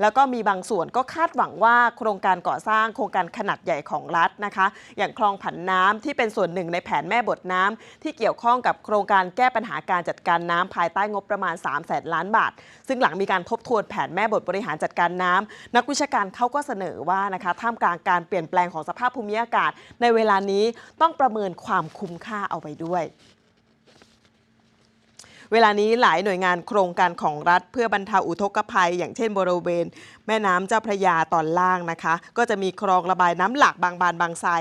แล้วก็มีบางส่วนก็คาดหวังว่าโครงการก่อสร้างโครงการขนาดใหญ่ของรัฐนะคะ อย่างคลองผันน้ำที่เป็นส่วนหนึ่งในแผนแม่บทน้ำที่เกี่ยวข้องกับโครงการแก้ปัญหาการจัดการน้ำภายใต้งบประมาณ 3 0 0แสนล้านบาท ซึ่งหลังมีการทบทวนแผนแม่บทบริหารจัดการน้ำนักวิชาการเขาก็เสนอว่านะคะท่ามกลางการเปลี่ยนแปลงของสภาพภูมิอากาศ ในเวลานี้ต้องประเมินความคุ้มค่าเอาไว้ด้วย เวลานี้หลายหน่วยงานโครงการของรัฐ เพื่อบรรเทาอุทกภัย อย่างเช่นบริเวณ แม่น้ำเจ้าพระยาตอนล่างนะคะ ก็จะมีคลองระบายน้ำหลากบางบานบางไทร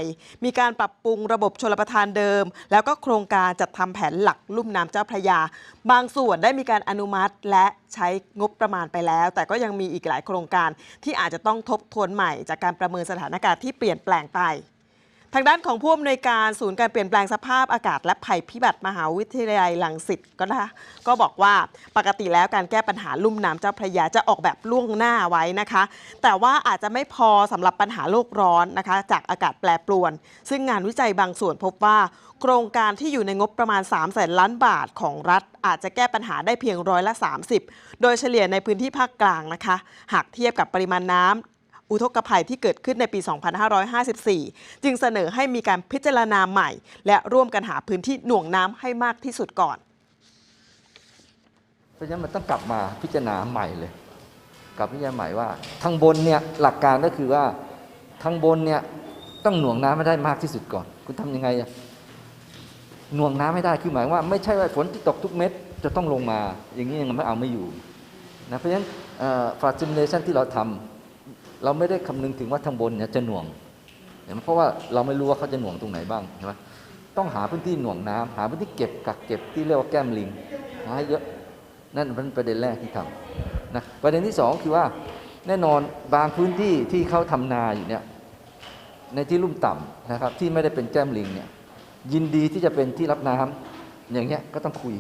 มีการปรับปรุงระบบชลประทานเดิม แล้วก็โครงการจัดทำแผนหลักลุ่มน้ำเจ้าพระยา บางส่วนได้มีการอนุมัติและใช้งบประมาณไปแล้ว แต่ก็ยังมีอีกหลายโครงการที่อาจจะต้องทบทวนใหม่จากการประเมินสถานการณ์ที่เปลี่ยนแปลงไป ทางด้านของผู้อำนวยการศูนย์การเปลี่ยนแปลงสภาพอากาศและภัยพิบัติมหาวิทยาลัยลังสิตก็นะคะก็บอกว่าปกติแล้วการแก้ปัญหาลุ่มน้ำเจ้าพระยาจะออกแบบล่วงหน้าไว้นะคะ แต่ว่าอาจจะไม่พอสำหรับปัญหาโลกร้อนนะคะ จากอากาศแปรปรวน ซึ่งงานวิจัยบางส่วนพบว่า โครงการที่อยู่ในงบประมาณ 3 0 0แสนล้านบาทของรัฐ อาจจะแก้ปัญหาได้เพียงร้อยละ 30 โดยเฉลี่ยในพื้นที่ภาคกลางนะคะ หากเทียบกับปริมาณน้ำ อุทกภัยที่เกิดขึ้นในปี 2554 จึงเสนอให้มีการพิจารณาใหม่ และร่วมกันหาพื้นที่หน่วงน้ำให้มากที่สุดก่อน เพราะฉะนั้นมันต้องกลับมาพิจารณาใหม่เลยกลับพิจารณาใหม่ว่าทางบนเนี่ยหลักการก็คือว่าทางบนเนี่ยต้องหน่วงน้ำให้ได้มากที่สุดก่อน คุณทำยังไงหน่วงน้ำให้ได้คือหมายว่า ไม่ใช่ว่าฝนที่ตกทุกเม็ดจะต้องลงมา อย่างนี้ยังไม่เอาไม่อยู่นะเพราะฉะนั้นฟาซิมิเลชันที่เราทำ เราไม่ได้คำนึงถึงว่าทางบนเนี่ยจะหน่วงเห็นไหมเพราะว่าเราไม่รู้ว่าเขาจะหน่วงตรงไหนบ้างใช่ไหมต้องหาพื้นที่หน่วงน้ำหาพื้นที่เก็บกักเก็บที่เรียกว่าแก้มลิงหาให้เยอะนั่นเป็นประเด็นแรกที่ทำนะประเด็นที่สองคือว่าแน่นอนบางพื้นที่ที่เขาทำนาอยู่เนี่ยในที่ลุ่มต่ำนะครับที่ไม่ได้เป็นแก้มลิงเนี่ยยินดีที่จะเป็นที่รับน้ำอย่างเงี้ยก็ต้องคุย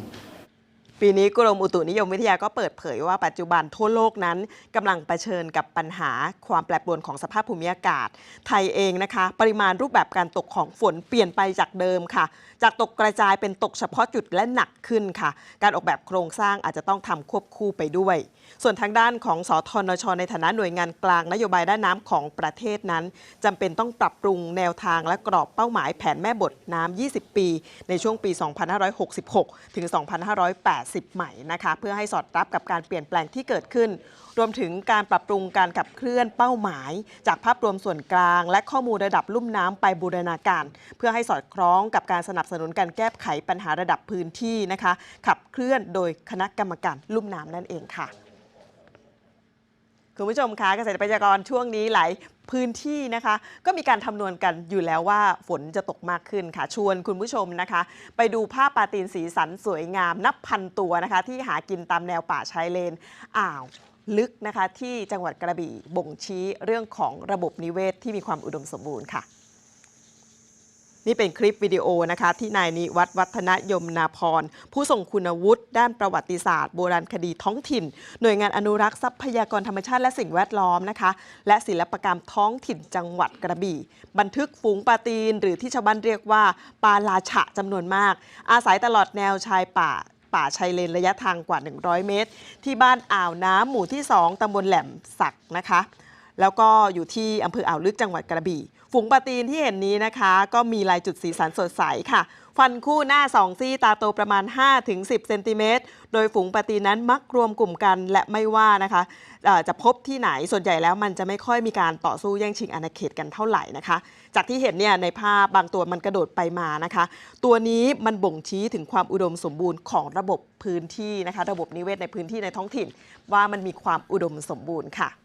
ปีนี้กรมอุตุนิยมวิทยาก็เปิดเผยว่าปัจจุบันทั่วโลกนั้นกำลังเผชิญกับปัญหาความแปรปรวนของสภาพภูมิอากาศ ไทยเองนะคะ ปริมาณรูปแบบการตกของฝนเปลี่ยนไปจากเดิมค่ะ จากตกกระจายเป็นตกเฉพาะจุดและหนักขึ้นค่ะ การออกแบบโครงสร้างอาจจะต้องทำควบคู่ไปด้วย ส่วนทางด้านของสทนช ในฐานะหน่วยงานกลางนโยบายด้านน้ำของประเทศนั้นจำเป็นต้องปรับปรุงแนวทางและกรอบเป้าหมายแผนแม่บทน้ำ20 ปี ในช่วงปี 2566 ถึง 2580ใหม่นะคะเพื่อให้สอดรับกับการเปลี่ยนแปลงที่เกิดขึ้น รวมถึงการปรับปรุงการขับเคลื่อนเป้าหมาย จากภาพรวมส่วนกลาง และข้อมูลระดับลุ่มน้ำไปบูรณาการ เพื่อให้สอดคล้องกับการสนับสนุนการแก้ไขปัญหาระดับพื้นที่นะคะขับเคลื่อนโดยคณะกรรมการลุ่มน้ำนั่นเองค่ะ คุณผู้ชมคะเกษตรกรช่วงนี้หลายพื้นที่นะคะ ก็มีการคำนวณกันอยู่แล้วว่าฝนจะตกมากขึ้นค่ะ ชวนคุณผู้ชมนะคะ ไปดูภาพปลาตีนสีสันสวยงาม นับพันตัวนะคะ ที่หากินตามแนวป่าชายเลนอ่าวลึกนะคะ ที่จังหวัดกระบี่บ่งชี้เรื่องของระบบนิเวศที่มีความอุดมสมบูรณ์ค่ะ นี่เป็นคลิปวิดีโอนะคะที่นายนิวัฒน์วัฒนยมนาพร ผู้ทรงคุณวุฒิด้านประวัติศาสตร์โบราณคดีท้องถิ่น หน่วยงานอนุรักษ์ทรัพยากรธรรมชาติและสิ่งแวดล้อมนะคะ และศิลปกรรมท้องถิ่นจังหวัดกระบี่ บันทึกฝูงปลาตีน หรือที่ชาวบ้านเรียกว่าปลาลาฉะจำนวนมาก อาศัยตลอดแนวชายป่าป่าชายเลนระยะทางกว่า 100 เมตร ที่บ้านอ่าวน้ำหมู่ที่ 2ตำบลแหลมสักนะคะ แล้วก็อยู่ที่อำเภออ่าวลึกจังหวัดกระบี่ ฝูงปลาตีนที่เห็นนี้นะคะ ก็มีลายจุดสีสันสดใสค่ะ ฟันคู่หน้าสองซี่ตาโตประมาณ 5-10 เซนติเมตร โดยฝูงปลาตีนนั้นมักรวมกลุ่มกันและไม่ว่านะคะจะพบที่ไหนส่วนใหญ่แล้วมันจะไม่ค่อยมีการต่อสู้แย่งชิงอาณาเขตกันเท่าไหร่นะคะ จากที่เห็นเนี่ยในภาพบางตัวมันกระโดดไปมานะคะ ตัวนี้มันบ่งชี้ถึงความอุดมสมบูรณ์ของระบบพื้นที่นะคะ ระบบนิเวศในพื้นที่ในท้องถิ่น ว่ามันมีความอุดมสมบูรณ์ค่ะ